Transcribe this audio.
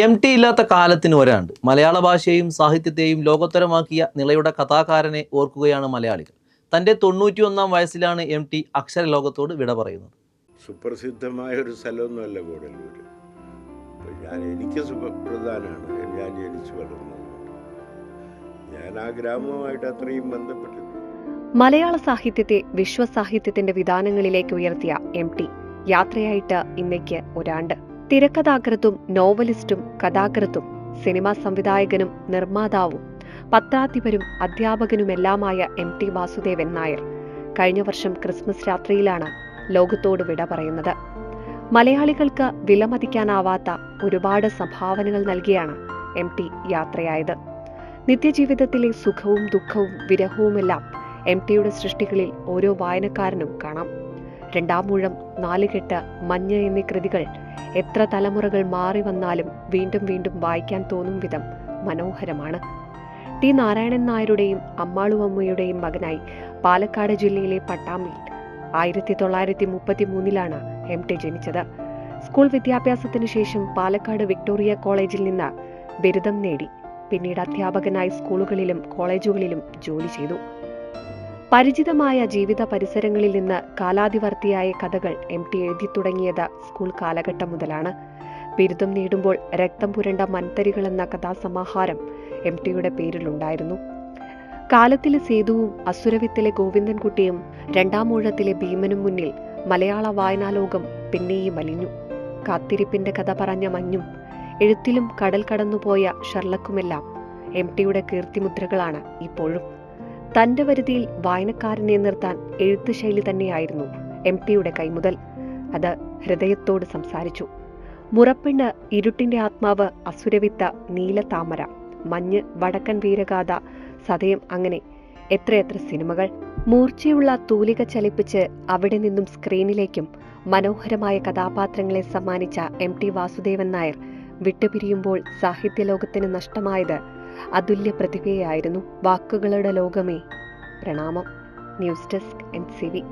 M T ഇല്ലാത്ത കാലത്തിന് ഒരാണ്ട് മലയാള ഭാഷയെയും സാഹിത്യത്തെയും ലോകോത്തരമാക്കിയ നിളയുടെ കഥാകാരനെ ഓർക്കുകയാണ് മലയാളികൾ. തന്റെ തൊണ്ണൂറ്റിയൊന്നാം വയസ്സിലാണ് എം ടി അക്ഷരലോകത്തോട് വിട പറയുന്നത്. സുപ്രസിദ്ധമായ ഒരു സ്ഥലമൊന്നുമല്ല കൂടല്ലൂർ ഞാൻ എനിക്ക് സുഖപ്രധാനമാണ് ഞാൻ ജനിച്ചു വളർന്നത് ഞാൻ ആ ഗ്രാമവുമായിട്ട് അത്രയും ബന്ധപ്പെട്ടു മലയാള സാഹിത്യത്തെ വിശ്വസാഹിത്യത്തിന്റെ വിധാനങ്ങളിലേക്ക് ഉയർത്തിയ എം ടി യാത്രയായിട്ട് ഇന്നേക്ക് ഒരാണ്ട്. തിരക്കഥാകൃത്തും നോവലിസ്റ്റും കഥാകൃത്തും സിനിമാ സംവിധായകനും നിർമ്മാതാവും പത്രാധിപരും അധ്യാപകനുമെല്ലാമായ എം ടി വാസുദേവൻ നായർ. കഴിഞ്ഞ വർഷം ക്രിസ്മസ് രാത്രിയിലാണ് ലോകത്തോട് വിട പറയുന്നത്. മലയാളികൾക്ക് വിലമതിക്കാനാവാത്ത ഒരുപാട് സംഭാവനകൾ നൽകിയാണ് എം ടി യാത്രയായത്. നിത്യജീവിതത്തിലെ സുഖവും ദുഃഖവും വിരഹവുമെല്ലാം എം ടിയുടെ സൃഷ്ടികളിൽ ഓരോ വായനക്കാരനും കാണാം. രണ്ടാമൂഴം നാലുകെട്ട് മഞ്ഞ് എന്നീ കൃതികൾ എത്ര തലമുറകൾ മാറി വന്നാലും വീണ്ടും വീണ്ടും വായിക്കാൻ തോന്നും വിധം മനോഹരമാണ്. ടി നാരായണൻ നായരുടെയും അമ്മാളുവമ്മയുടെയും മകനായി പാലക്കാട് ജില്ലയിലെ പട്ടാമ്പിൽ ആയിരത്തി തൊള്ളായിരത്തി മുപ്പത്തി മൂന്നിലാണ് എം ടി ജനിച്ചത്. സ്കൂൾ വിദ്യാഭ്യാസത്തിന് ശേഷം പാലക്കാട് വിക്ടോറിയ കോളേജിൽ നിന്ന് ബിരുദം നേടി. പിന്നീട് അധ്യാപകനായി സ്കൂളുകളിലും കോളേജുകളിലും ജോലി ചെയ്തു. പരിചിതമായ ജീവിത പരിസരങ്ങളിൽ നിന്ന് കാലാതിവർത്തിയായ കഥകൾ എം ടി എഴുതി തുടങ്ങിയത് സ്കൂൾ കാലഘട്ടം മുതലാണ്. ബിരുദം നേടുമ്പോൾ രക്തം പുരണ്ട മൻതരികൾ എന്ന കഥാസമാഹാരം എം ടിയുടെ പേരിലുണ്ടായിരുന്നു കാലത്തിലെ സേതുവും അസുരവിത്തിലെ ഗോവിന്ദൻകുട്ടിയും രണ്ടാമൂഴത്തിലെ ഭീമനും മുന്നിൽ മലയാള വായനാലോകം പിന്നെയും അലിഞ്ഞു. കാത്തിരിപ്പിന്റെ കഥ പറഞ്ഞ മഞ്ഞും എഴുത്തിലും കടൽ കടന്നുപോയ ഷർലക്കുമെല്ലാം എം ടിയുടെ കീർത്തിമുദ്രകളാണ് ഇപ്പോഴും. തന്റെ വരുതിയിൽ വായനക്കാരനെ നിർത്താൻ എഴുത്ത് ശൈലി തന്നെയായിരുന്നു എം ടിയുടെ കൈമുതൽ അത് ഹൃദയത്തോട് സംസാരിച്ചു. മുറപ്പെണ്ണ് ഇരുട്ടിന്റെ ആത്മാവ് അസുരവിത്ത നീലതാമര മഞ്ഞ് വടക്കൻ വീരഗാഥ സതയം അങ്ങനെ എത്രയെത്ര സിനിമകൾ. മൂർച്ചയുള്ള തൂലിക ചലിപ്പിച്ച് അവിടെ നിന്നും സ്ക്രീനിലേക്കും മനോഹരമായ കഥാപാത്രങ്ങളെ സമ്മാനിച്ച എം ടി വാസുദേവൻ നായർ വിട്ടുപിരിയുമ്പോൾ സാഹിത്യലോകത്തിന് നഷ്ടമായത് അതുല്യ പ്രതിഭയായിരുന്നു വാക്കുകളുടെ ലോകമേ. പ്രണാമം. News desk N C V.